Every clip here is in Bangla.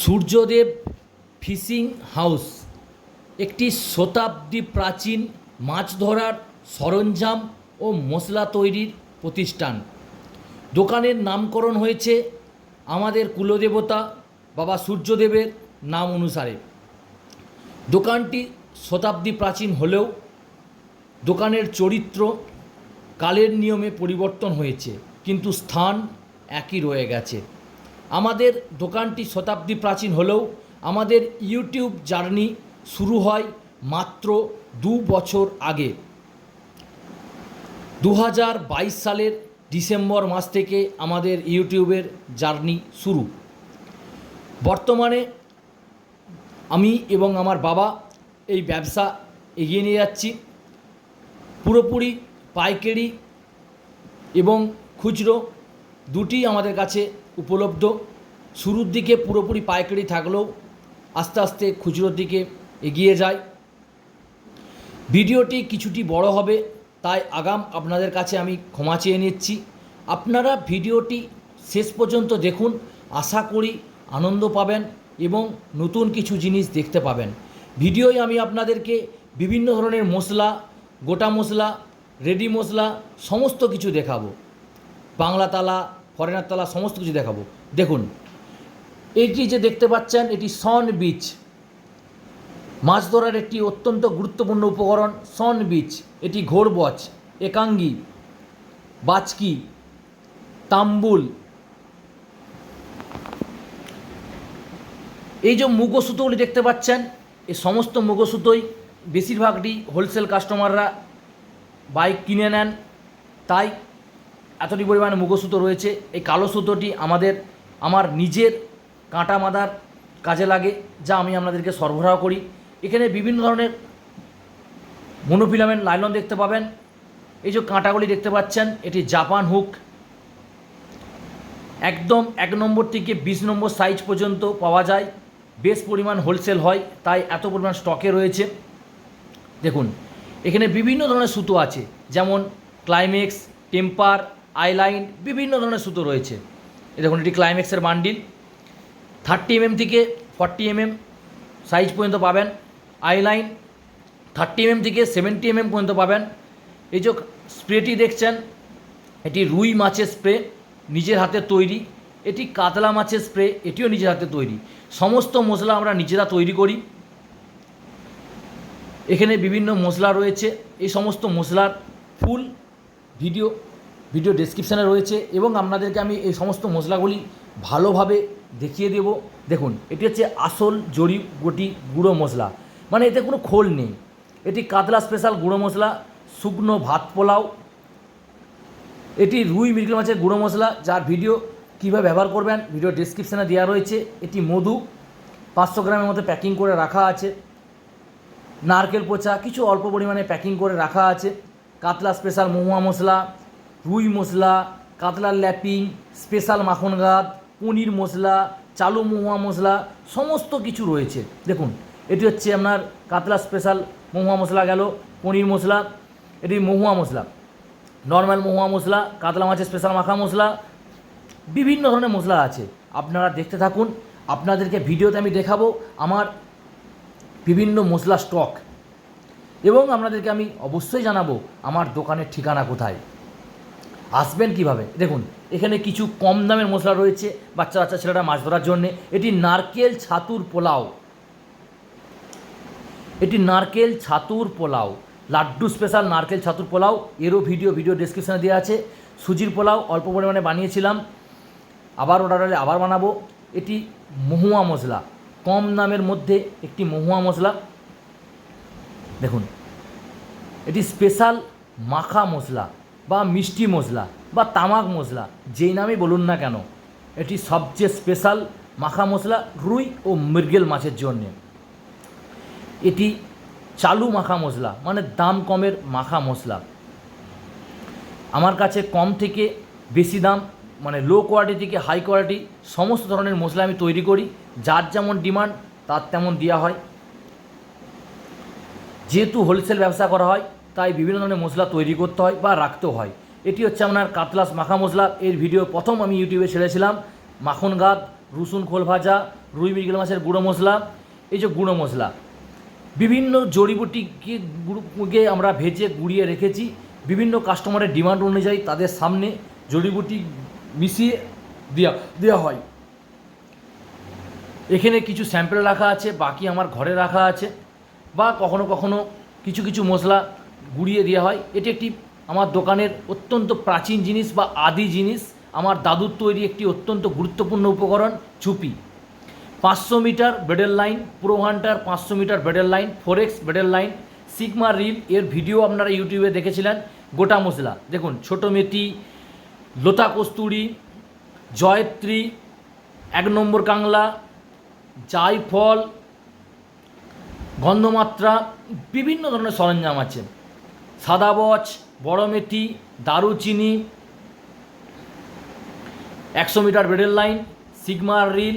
সূর্যদেব ফিশিং হাউস, একটি শতাব্দী প্রাচীন মাছ ধরার সরঞ্জাম ও মশলা তৈরির প্রতিষ্ঠান। দোকানের নামকরণ হয়েছে আমাদের কুলদেবতা বাবা সূর্যদেবের নাম অনুসারে। দোকানটি শতাব্দী প্রাচীন হলেও দোকানের চরিত্র কালের নিয়মে পরিবর্তন হয়েছে, কিন্তু স্থান একই রয়ে গেছে। আমাদের দোকানটি শতাব্দী প্রাচীন হলেও আমাদের ইউটিউব জার্নি শুরু হয় মাত্র দু বছর আগে। দু হাজার বাইশ সালের ডিসেম্বর মাস থেকে আমাদের ইউটিউবের জার্নি শুরু। বর্তমানে আমি এবং আমার বাবা এই ব্যবসা এগিয়ে নিয়ে যাচ্ছি। পুরোপুরি পাইকারি এবং খুচরো দুটি আমাদের কাছে উপলব্ধ। শুরুর দিকে পুরোপুরি পাইকারি থাকলেও আস্তে আস্তে খুচরোর দিকে এগিয়ে যায়। ভিডিওটি কিছুটি বড় হবে, তাই আগাম আপনাদের কাছে আমি ক্ষমা চেয়ে নিচ্ছি। আপনারা ভিডিওটি শেষ পর্যন্ত দেখুন, আশা করি আনন্দ পাবেন এবং নতুন কিছু জিনিস দেখতে পাবেন। ভিডিওয় আমি আপনাদেরকে বিভিন্ন ধরনের মশলা, গোটা মশলা, রেডি মশলা, সমস্ত কিছু দেখাবো। বাংলা তালা ফরেনার তালা সমস্ত কিছু দেখাবো। দেখুন, এটি যে দেখতে পাচ্ছেন, এটি সন বিচ। মাছ ধরার একটি অত্যন্ত গুরুত্বপূর্ণ উপকরণ, সন বিচ। এটি ঘোরবচ একাঙ্গি, বাচকি, তাম্বুল। এই যে মুগো সুতোগুলি দেখতে পাচ্ছেন, এই সমস্ত মুগো সুতোই বেশিরভাগটি হোলসেল কাস্টমাররা বাইক কিনে নেন। তাই এতটি পরিমাণে মুগো সুতো রয়েছে। এই কালো সুতোটি আমাদের, আমার নিজের কাঁটা মাদার কাজে লাগে, যা আমি আপনাদেরকে সরবরাহ করি। এখানে বিভিন্ন ধরনের মনোফিলামেন্ট লাইলন দেখতে পাবেন। এই যে কাঁটাগুলি দেখতে পাচ্ছেন, এটি জাপান হুক। একদম এক নম্বর থেকে বিশ নম্বর সাইজ পর্যন্ত পাওয়া যায়। বেশ পরিমাণ হোলসেল হয়, তাই এত পরিমাণ স্টকে রয়েছে। দেখুন, এখানে বিভিন্ন ধরনের সুতো আছে, যেমন ক্লাইম্যাক্স টেম্পার আইলাইন বিভিন্ন ধরনের সুতো রয়েছে। এই দেখুন, এটি ক্লাইম্যাক্সের বান্ডিল। থার্টি এমএম থেকে ফর্টি এমএম সাইজ পর্যন্ত পাবেন। আইলাইন থার্টি এমএম থেকে সেভেন্টি এমএম পর্যন্ত পাবেন। এই যে স্প্রেটি দেখছেন, এটি রুই মাছের স্প্রে, নিজের হাতে তৈরি। এটি কাতলা মাছের স্প্রে, এটিও নিজের হাতে তৈরি। সমস্ত মশলা আমরা নিজেরা তৈরি করি। এখানে বিভিন্ন মশলা রয়েছে। এই সমস্ত মশলার ফুল, ভিডিও ভিডিও ডেসক্রিপশানে রয়েছে এবং আপনাদেরকে আমি এই সমস্ত মশলাগুলি ভালোভাবে দেখিয়ে দেব। দেখুন, এটি হচ্ছে আসল জড়িবুটি গুঁড়ো মশলা। মানে এতে কোনো খোল নেই। এটি কাতলা স্পেশাল গুঁড়ো মশলা, শুকনো ভাত পোলাও। এটি রুই মৃগেল মাছের গুঁড়ো মশলা, যার ভিডিও কীভাবে ব্যবহার করবেন ভিডিও ডেসক্রিপশানে দেওয়া রয়েছে। এটি মধু, পাঁচশো গ্রামের মতো প্যাকিং করে রাখা আছে। নারকেল পোচা, কিছু অল্প পরিমাণে প্যাকিং করে রাখা আছে। কাতলা স্পেশাল মহুয়া মশলা রুই মশলা কাতলার ল্যাপিং, স্পেশাল মাখন গাদ পনির মশলা, চালু মহুয়া মশলা, সমস্ত কিছু রয়েছে। দেখুন, এটি হচ্ছে আপনার কাতলা স্পেশাল মহুয়া মশলা গেল, পনির মশলা, এটি মহুয়া মশলা। নর্মাল মহুয়া মশলা, কাতলা মাছের স্পেশাল মাখা মশলা, বিভিন্ন ধরনের মশলা আছে। আপনারা দেখতে থাকুন, আপনাদেরকে ভিডিওতে আমি দেখাবো আমার বিভিন্ন মশলা স্টক। এবং আপনাদেরকে আমি অবশ্যই জানাব আমার দোকানের ঠিকানা কোথায়। আসবেন কীভাবে? দেখুন, এখানে কিছু কম দামের মশলা রয়েছে বাচ্চা বাচ্চা ছেলেরা মাছ ধরার জন্যে। এটি নারকেল ছাতুর পোলাও। এটি নারকেল ছাতুর পোলাও। লাড্ডু স্পেশাল নারকেল ছাতুর পোলাও। এরও ভিডিও ভিডিও ডেসক্রিপশানে দেওয়া আছে। সুজির পোলাও অল্প পরিমাণে বানিয়েছিলাম। আবার অর্ডার হলে আবার বানাবো। এটি মহুয়া মশলা। কম দামের মধ্যে একটি মহুয়া মশলা। দেখুন, এটি স্পেশাল মাখা মশলা। বা মিষ্টি মশলা বা তামাক মশলা, যেই নামে বলুন না কেন, এটি সবচেয়ে স্পেশাল মাখা মশলা রুই ও মৃগেল মাছের জন্যে। এটি চালু মাখা মশলা মানে দাম কমের মাখা মশলা। আমার কাছে কম থেকে বেশি দাম মানে লো কোয়ালিটি থেকে হাই কোয়ালিটি সমস্ত ধরনের মশলা আমি তৈরি করি, যার যেমন ডিমান্ড তার তেমন দেওয়া হয়। যেহেতু হোলসেল ব্যবসা করা হয় তাই বিভিন্ন ধরনের মশলা তৈরি করতে হয় বা রাখতেও হয়। এটি হচ্ছে আপনার কাতলাস মাখা মশলা। এর ভিডিও প্রথম আমি ইউটিউবে ছেড়েছিলাম। মাখন গাদ, রসুন খোল ভাজা, রুই মৃগেল মাছের গুঁড়ো মশলা, এই যে গুঁড়ো মশলা। বিভিন্ন জড়িবুটিকে গুঁড়োকে আমরা ভেজে গুঁড়িয়ে রেখেছি। বিভিন্ন কাস্টমারের ডিমান্ড অনুযায়ী তাদের সামনে জড়িবুটি মিশিয়ে দেওয়া দেওয়া হয়। এখানে কিছু স্যাম্পেল রাখা আছে, বাকি আমার ঘরে রাখা আছে। বা কখনো কখনো কিছু কিছু মশলা গুঁড়িয়ে দেওয়া হয়। এটি একটি আমার দোকানের অত্যন্ত প্রাচীন জিনিস বা আদি জিনিস। আমার দাদুর তৈরি একটি অত্যন্ত গুরুত্বপূর্ণ উপকরণ, চুপি। পাঁচশো মিটার বেডেল লাইন, প্রো হান্টার পাঁচশো মিটার বেডেল লাইন, ফোরেক্স বেডেল লাইন, সিগমা রিল, এর ভিডিও আপনারা ইউটিউবে দেখেছিলেন, গোটা মশলা। দেখুন, ছোটো মেথি লতা কস্তুরি, জয়ত্রী, এক নম্বর কাংলা, জায়ফল, গন্ধমাত্রা, বিভিন্ন ধরনের সরঞ্জাম আছে। সাদা বচ বড় মেথি, দারুচিনি, একশো মিটার বেডের লাইন সিগমার রিল,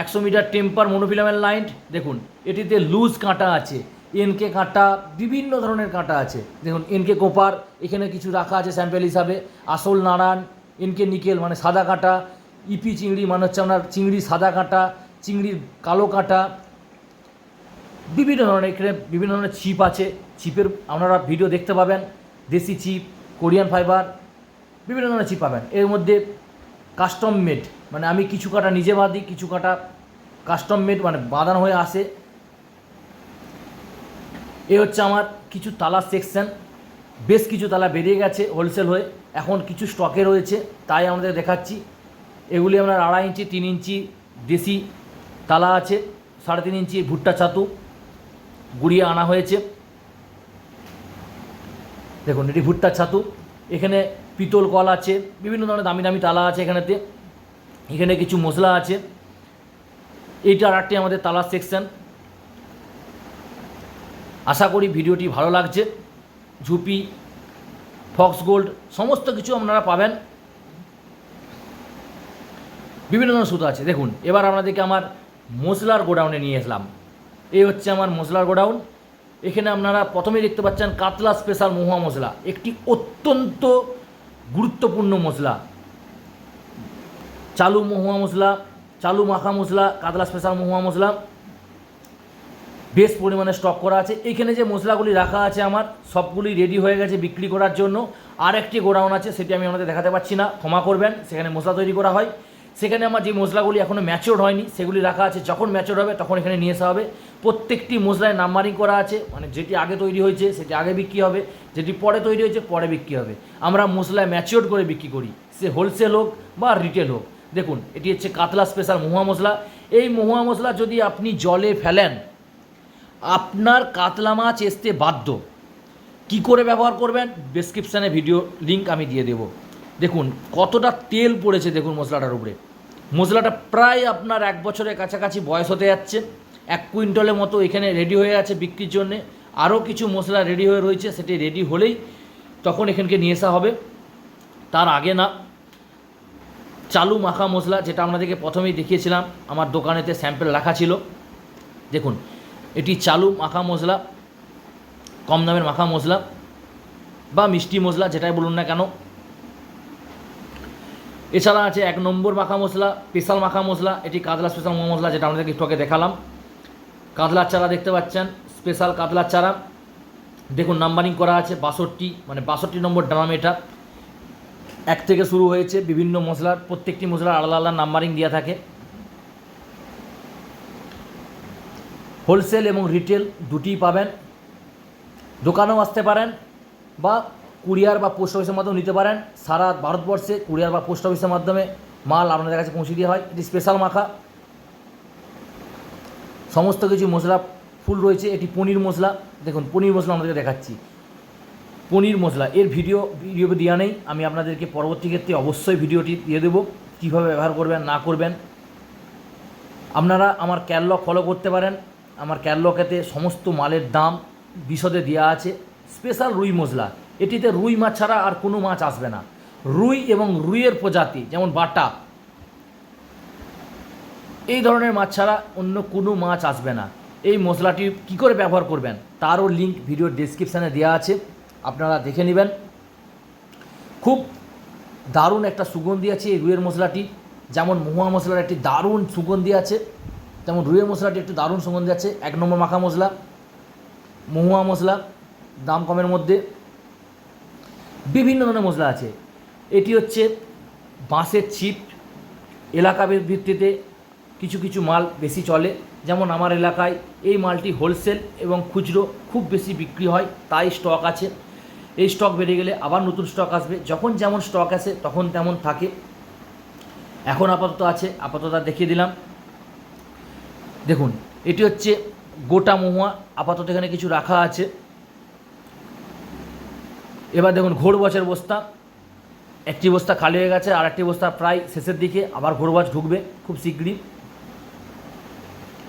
একশো মিটার টেম্পার মনোফিলামের লাইন। দেখুন, এটিতে লুজ কাঁটা আছে এনকে কাঁটা, বিভিন্ন ধরনের কাঁটা আছে। দেখুন এনকে কোপার, এখানে কিছু রাখা আছে স্যাম্পেল হিসাবে। আসল নাড়ান এনকে নিকেল মানে সাদা কাঁটা। ইপি চিংড়ি মানে হচ্ছে আপনার চিংড়ি সাদা কাঁটা, চিংড়ির কালো কাঁটা। বিভিন্ন ধরনের এখানে বিভিন্ন ধরনের ছিপ আছে। চিপের, আপনারা ভিডিও দেখতে পাবেন, দেশি চিপ, কোরিয়ান ফাইবার, বিভিন্ন ধরনের চিপ পাবেন। এর মধ্যে কাস্টম মেড মানে আমি কিছু কাটা নিজে বাঁধি, কিছু কাটা কাস্টম মেড মানে বাঁধানো হয়ে আসে। এ হচ্ছে আমার কিছু তালা সেকশন বেশ কিছু তালা বেরিয়ে গেছে হোলসেল হয়ে। এখন কিছু স্টকে রয়েছে, তাই আমাদের দেখাচ্ছি। এগুলি আপনার আড়াই ইঞ্চি, তিন ইঞ্চি দেশি তালা আছে, সাড়ে তিন ইঞ্চি ভুট্টা ছাতু গুড়িয়ে আনা হয়েছে। দেখুন, এটি ভুট্টার ছাতু। এখানে পিতল কল আছে, বিভিন্ন ধরনের দামি দামি তালা আছে এখানেতে। এখানে কিছু মশলা আছে। এইটা আর একটি আমাদের তালার সেকশন। আশা করি ভিডিওটি ভালো লাগছে। ঝুপি, ফক্স গোল্ড, সমস্ত কিছু আপনারা পাবেন। বিভিন্ন ধরনের সুতো আছে। দেখুন, এবার আপনাদেরকে আমার মশলার গোডাউনে নিয়ে আসলাম। এই হচ্ছে আমার মশলার গোডাউন। এখানে আপনারা প্রথমেই দেখতে পাচ্ছেন কাতলা স্পেশাল মহুয়া মশলা। একটি অত্যন্ত গুরুত্বপূর্ণ মশলা। চালু মহুয়া মশলা, চালু মাখা মশলা, কাতলা স্পেশাল মহুয়া মশলা। বেশ পরিমাণে স্টক করা আছে। এখানে যে মশলাগুলি রাখা আছে আমার, সবগুলি রেডি হয়ে গেছে বিক্রি করার জন্য। আর একটি গোডাউন আছে, সেটি আমি আপনাদের দেখাতে পারছি না। ক্ষমা করবেন, সেখানে মশলা তৈরি করা হয়। সেখানে আমার যে মশলাগুলি এখনও ম্যাচিওর হয়নি, সেগুলি রাখা আছে। যখন ম্যাচিওর হবে, তখন এখানে নিয়ে আসা হবে। প্রত্যেকটি মশলায় নাম্বারিং করা আছে মানে যেটি আগে তৈরি হয়েছে, সেটি আগে বিক্রি হবে। যেটি পরে তৈরি হয়েছে, পরে বিক্রি হবে। আমরা মশলায় ম্যাচিওর করে বিক্রি করি। সে হোলসেল হোক বা রিটেল হোক। দেখুন, এটি হচ্ছে কাতলা স্পেশাল মহুয়া মশলা। এই মহুয়া মশলা যদি আপনি জলে ফেলেন, আপনার কাতলা মাছ আসতে বাধ্য। কি করে ব্যবহার করবেন? ডেসক্রিপশানে ভিডিও লিঙ্ক আমি দিয়ে দেবো। দেখুন, কতটা তেল পড়েছে দেখুন মশলাটার উপরে। মশলাটা প্রায় আপনার এক বছরের কাছাকাছি বয়স হতে যাচ্ছে। এক কুইন্টালের মতো এখানে রেডি হয়ে আছে বিক্রির জন্যে। আরও কিছু মশলা রেডি হয়ে রয়েছে, সেটি রেডি হলেই তখন এখানকে নিয়ে আসা হবে। তার আগে না, চালু মাখা মশলা, যেটা আপনাদেরকে প্রথমেই দেখিয়েছিলাম, আমার দোকানেতে স্যাম্পেল রাখা ছিল। দেখুন, এটি চালু মাখা মশলা, কম দামের মাখা মশলা বা মিষ্টি মশলা, যেটাই বলুন না কেন এছাড়া আছে এক নম্বর মাখা মশলা, স্পেশাল মাখা মশলা, এটি কাতলা স্পেশাল মশলা যেটা আমাদেরকে একটু দেখালাম। কাতলার চারা দেখতে পাচ্ছেন, স্পেশাল কাতলার চারা। দেখুন নাম্বারিং করা আছে বাষট্টি মানে বাষট্টি নম্বর ড্রাম এটা। এক থেকে শুরু হয়েছে বিভিন্ন মশলার, প্রত্যেকটি মশলার আলাদা আলাদা নাম্বারিং দেওয়া থাকে। হোলসেল এবং রিটেল দুটিই পাবেন। দোকানেও আসতে পারেন বা কুরিয়ার বা পোস্ট অফিসের মাধ্যমে নিতে পারেন। সারা ভারতবর্ষে কুরিয়ার বা পোস্ট অফিসের মাধ্যমে মাল আপনাদের কাছে পৌঁছে দেওয়া হয়। এটি স্পেশাল মাখা। সমস্ত কিছু মশলা ফুল রয়েছে। এটি পনির মশলা। দেখুন, পনির মশলা আপনাদেরকে দেখাচ্ছি। পনির মশলা। এর ভিডিও ভিডিও দেওয়া নেই। আমি আপনাদেরকে পরবর্তী ক্ষেত্রে অবশ্যই ভিডিওটি দিয়ে দেবো। কীভাবে ব্যবহার করবেন, না করবেন। আপনারা আমার ক্যাটলগ ফলো করতে পারেন। আমার ক্যাটলগেতে সমস্ত মালের দাম বিশদে দেওয়া আছে। স্পেশাল রুই মশলা। এটিতে রুই মাছ ছাড়া আর কোনো মাছ আসবে না। রুই এবং রুইয়ের প্রজাতি, যেমন বাটা, এই ধরনের মাছ ছাড়া অন্য কোনো মাছ আসবে না। এই মশলাটি কী করে ব্যবহার করবেন, তারও লিঙ্ক ভিডিও ডেসক্রিপশানে দেওয়া আছে, আপনারা দেখে নেবেন। খুব দারুণ একটা সুগন্ধি আছে এই রুইয়ের মশলাটি, যেমন মহুয়া মশলার একটি দারুণ সুগন্ধি আছে তেমন রুইয়ের মশলাটি একটু দারুণ সুগন্ধি আছে, এক নম্বর মাখা মশলা, মহুয়া মশলা, দাম কমের মধ্যে। বিভিন্ন ধরনের মশলা আছে। এটি হচ্ছে বাঁশের চিপ এলাকা ভিত্তিতে কিছু কিছু মাল বেশি চলে। যেমন আমার এলাকায় এই মালটি হোলসেল এবং খুচরো খুব বেশি বিক্রি হয়, তাই স্টক আছে। এই স্টক বেড়ে গেলে আবার নতুন স্টক আসবে। যখন যেমন স্টক আসে, তখন তেমন থাকে। এখন আপাতত আছে, আপাতত দেখিয়ে দিলাম। দেখুন, এটি হচ্ছে গোটা মহুয়া। আপাতত এখানে কিছু রাখা আছে। এবার দেখুন ঘোর বছর বস্তা। একটি বস্তা খালি হয়ে গেছে আর একটি বস্তা প্রায় শেষের দিকে, আবার ঘোরবাজ ঢুকবে খুব শীঘ্রই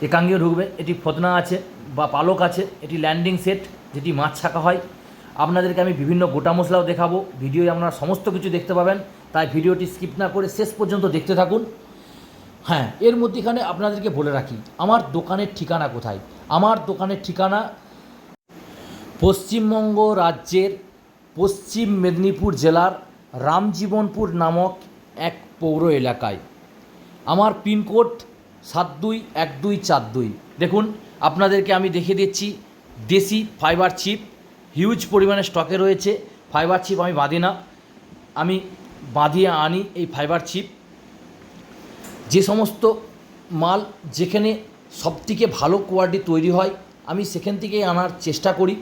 একাঙ্গেও ঢুকবে। এটি ফতনা আছে বা পালক আছে, এটি ল্যান্ডিং সেট যেটি মাছ ছাকা হয়। আপনাদেরকে আমি বিভিন্ন গোটা মশলাও দেখাবো। ভিডিওয়ে আপনারা সমস্ত কিছু দেখতে পাবেন, তাই ভিডিওটি স্কিপ না করে শেষ পর্যন্ত দেখতে থাকুন। হ্যাঁ এর মধ্যেখানে আপনাদেরকে বলে রাখি, আমার দোকানের ঠিকানা কোথায়? আমার দোকানের ঠিকানা পশ্চিমবঙ্গ রাজ্যের পশ্চিম মেদিনীপুর জেলার রামজীবনপুর নামক এক পৌর এলাকায়। আমার পিনকোড সাত দুই এক দুই চার দুই। দেখুন, আপনাদেরকে আমি দেখিয়ে দিচ্ছি দেশি ফাইবার চিপ। হিউজ পরিমাণে স্টকে রয়েছে। ফাইবার চিপ আমি বাঁধি না। আমি বাঁধিয়ে আনি এই ফাইবার চিপ। যে সমস্ত মাল যেখানে সবথেকে ভালো কোয়ালিটি তৈরি হয়, আমি সেখান থেকেই আনার চেষ্টা করি।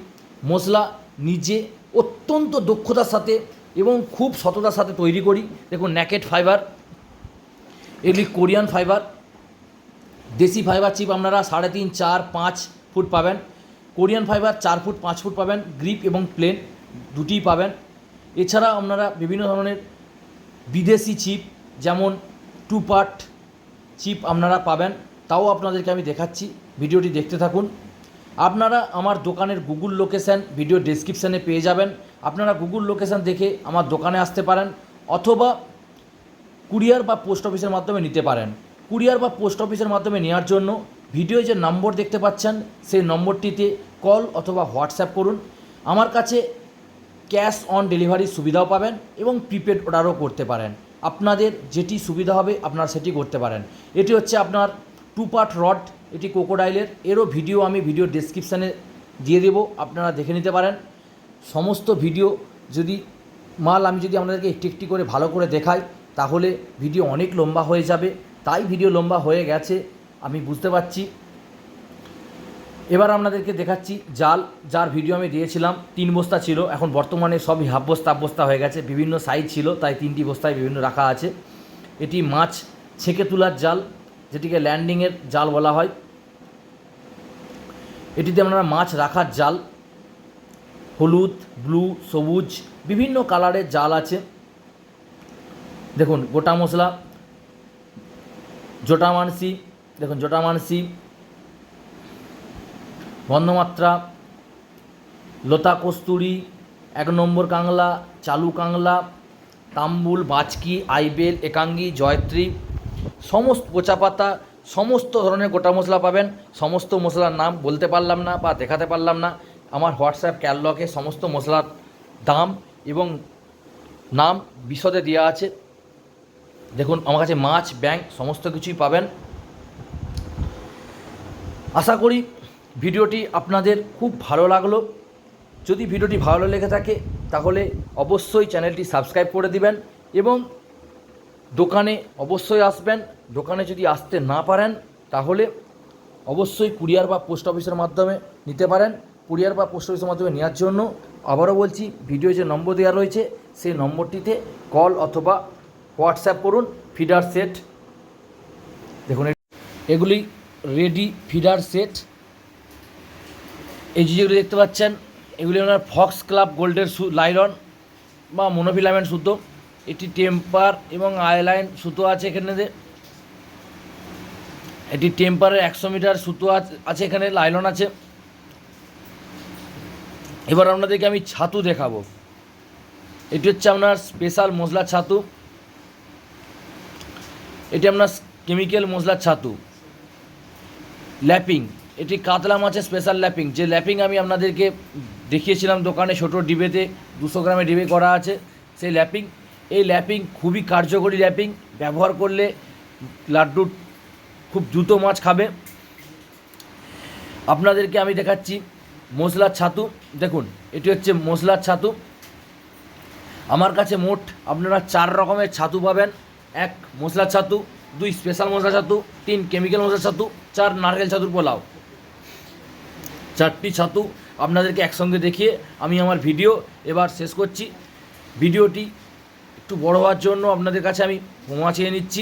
মশলা নিজে অত্যন্ত দক্ষতার সাথে এবং খুব সততার সাথে তৈরি করি। দেখুন ন্যাকেট ফাইবার এগুলি কোরিয়ান ফাইবার দেশি ফাইবার চিপ আপনারা সাড়ে তিন, চার, পাঁচ ফুট পাবেন। কোরিয়ান ফাইবার চার ফুট, পাঁচ ফুট পাবেন। গ্রিপ এবং প্লেন দুটিই পাবেন। এছাড়া আপনারা বিভিন্ন ধরনের বিদেশি চিপ যেমন টু পার্ট চিপ আপনারা পাবেন। তাও আপনাদেরকে আমি দেখাচ্ছি। ভিডিওটি দেখতে থাকুন। আপনারা আমার দোকানের গুগল লোকেশান ভিডিও ডেসক্রিপশানে পেয়ে যাবেন। আপনারা গুগল লোকেশান দেখে আমার দোকানে আসতে পারেন অথবা কুরিয়ার বা পোস্ট অফিসের মাধ্যমে নিতে পারেন। কুরিয়ার বা পোস্ট অফিসের মাধ্যমে নেওয়ার জন্য ভিডিও যে নম্বর দেখতে পাচ্ছেন, সেই নম্বরটিতে কল অথবা হোয়াটসঅ্যাপ করুন। আমার কাছে ক্যাশ অন ডেলিভারির সুবিধাও পাবেন এবং প্রিপেড অর্ডারও করতে পারেন। আপনাদের যেটি সুবিধা হবে, আপনারা সেটি করতে পারেন। এটি হচ্ছে আপনার টু পার্ট রড এটি কোকোডাইলের এরও ভিডিও আমি ভিডিও ডেসক্রিপশানে দিয়ে দেব, আপনারা দেখে নিতে পারেন। সমস্ত ভিডিও যদি, মাল আমি যদি আপনাদেরকে একটি একটি করে ভালো করে দেখাই, তাহলে ভিডিও অনেক লম্বা হয়ে যাবে। তাই ভিডিও লম্বা হয়ে গেছে, আমি বুঝতে পারছি। এবার আপনাদেরকে দেখাচ্ছি জাল, যার ভিডিও আমি দিয়েছিলাম। তিন বস্তা ছিল, এখন বর্তমানে সবই হাফ বস্তা হাফ বস্তা হয়ে গেছে। বিভিন্ন সাইজ ছিল, তাই তিনটি বস্তায় বিভিন্ন রাখা আছে। এটি মাছ ছেঁকে তোলার জাল। যেটিকে ল্যান্ডিংয়ের জাল বলা হয়। এটিতে আপনারা মাছ রাখার জাল, হলুদ, ব্লু, সবুজ, বিভিন্ন কালারের জাল আছে। দেখুন, গোটা মশলা, জোটা মানসি, দেখুন, জোটা মানসি বন্ধমাত্রা লতা কস্তুরি, এক নম্বর কাংলা, চালু কাংলা, তাম্বুল, বাচকি, আইবেল, একাঙ্গি, জয়ত্রী সমস্ত গোচাপাতা সমস্ত ধরনের গোটা মশলা পাবেন। সমস্ত মশলার নাম বলতে পারলাম না বা দেখাতে পারলাম না। আমার হোয়াটসঅ্যাপ ক্যাটলগে সমস্ত মশলার দাম এবং নাম বিশদে দেওয়া আছে। দেখুন, আমার কাছে মাছ ব্যাংক সমস্ত কিছুই পাবেন। আশা করি ভিডিওটি আপনাদের খুব ভালো লাগল। যদি ভিডিওটি ভালো লেগে থাকে, তাহলে অবশ্যই চ্যানেলটি সাবস্ক্রাইব করে দিবেন এবং দোকানে অবশ্যই আসবেন। দোকানে যদি আসতে না পারেন, তাহলে অবশ্যই কুরিয়ার বা পোস্ট অফিসের মাধ্যমে নিতে পারেন। কুরিয়ার বা পোস্ট অফিসের মাধ্যমে নেওয়ার জন্য আবারও বলছি ভিডিও যে নম্বর দেওয়া রয়েছে, সেই নম্বরটিতে কল অথবা হোয়াটসঅ্যাপ করুন, ফিডার সেট। দেখুন, এগুলি রেডি ফিডার সেট। এই যেগুলি দেখতে পাচ্ছেন, এগুলি ওনার ফক্স ক্লাব গোল্ডের লাইলন বা মনোফিলামেন্ট সুতো। এটি টেম্পার এবং আইলাইন সুতো আছে এখানে। এটি টেম্পারের একশো মিটার সুতো আছ- এখানে, লাইলন আছে। এবার আপনাদেরকে আমি ছাতু দেখাবো। এটি হচ্ছে আপনার স্পেশাল মশলা ছাতু। এটি আপনার কেমিক্যাল মশলার ছাতু। ল্যাপিং, এটি কাতলা মাছের স্পেশাল ল্যাপিং। যে ল্যাপিং আমি আপনাদেরকে দেখিয়েছিলাম দোকানে ছোটো ডিবেতে, দুশো গ্রামের ডিবে করা আছে। সেই ল্যাপিং এই ল্যাপিং খুবই কার্যকরী ল্যাপিং। ব্যবহার করলে লাড্ডুর খুব দ্রুত মাছ খাবে। আপনাদেরকে আমি দেখাচ্ছি মশলার ছাতু। দেখুন, এটি হচ্ছে মশলার ছাতু। আমার কাছে মোট আপনারা চার রকমের ছাতু পাবেন। এক মশলার ছাতু, দুই স্পেশাল মশলা ছাতু, তিন কেমিক্যাল মশলা ছাতু, চার নারকেল ছাতুর পোলাও। চারটি ছাতু আপনাদেরকে একসঙ্গে দেখিয়ে আমি আমার ভিডিও এবার শেষ করছি। ভিডিওটি একটু বড় হওয়ার জন্য আপনাদের কাছে আমি ক্ষমা চেয়ে নিচ্ছি।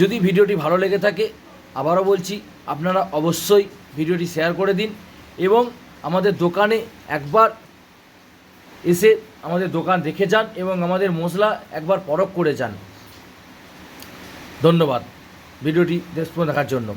যদি ভিডিওটি ভালো লেগে থাকে, আবারও বলছি, আপনারা অবশ্যই ভিডিওটি শেয়ার করে দিন এবং আমাদের দোকানে একবার এসে আমাদের দোকান দেখে যান এবং আমাদের মশলা একবার পরখ করে যান। ধন্যবাদ। ভিডিওটি দেশ দেখার জন্য।